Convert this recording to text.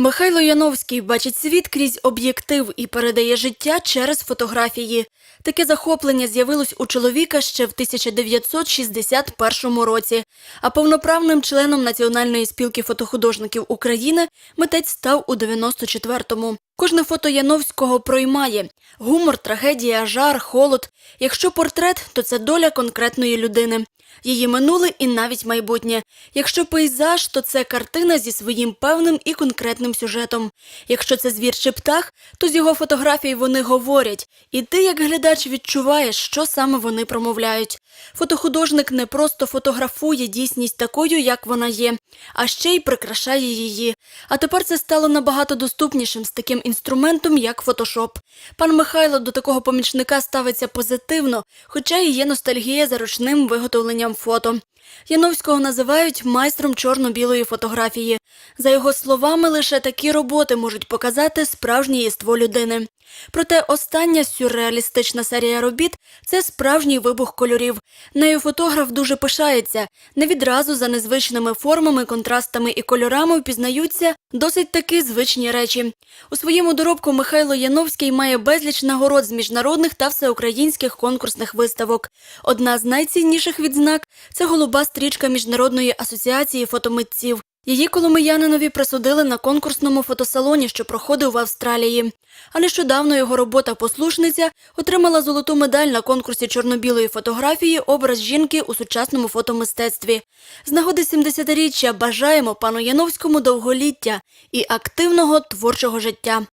Михайло Яновський бачить світ крізь об'єктив і передає життя через фотографії. Таке захоплення з'явилось у чоловіка ще в 1961 році. А повноправним членом Національної спілки фотохудожників України митець став у 94-му. Кожне фото Яновського проймає гумор, трагедія, жар, холод. Якщо портрет, то це доля конкретної людини. Її минуле і навіть майбутнє. Якщо пейзаж, то це картина зі своїм певним і конкретним сюжетом. Якщо це звір чи птах, то з його фотографій вони говорять, і ти, як глядач, відчуваєш, що саме вони промовляють. Фотохудожник не просто фотографує дійсність такою, як вона є, а ще й прикрашає її. А тепер це стало набагато доступнішим з таким інструментом, як фотошоп. Пан Михайло до такого помічника ставиться позитивно, хоча і є ностальгія за ручним виготовленням фото. Яновського називають майстром чорно-білої фотографії. За його словами, лише такі роботи можуть показати справжнє єство людини. Проте остання сюрреалістична серія робіт це справжній вибух кольорів. Нею фотограф дуже пишається. Не відразу за незвичними формами, контрастами і кольорами впізнаються досить таки звичні речі. У своєму доробку Михайло Яновський має безліч нагород з міжнародних та всеукраїнських конкурсних виставок. Одна з найцінніших відзнак це голуба стрічка Міжнародної асоціації фотомитців. Її коломиянинові присудили на конкурсному фотосалоні, що проходив в Австралії. А нещодавно його робота послушниця отримала золоту медаль на конкурсі чорно-білої фотографії Образ жінки у сучасному фотомистецтві. З нагоди 70-річчя бажаємо пану Яновському довголіття і активного творчого життя.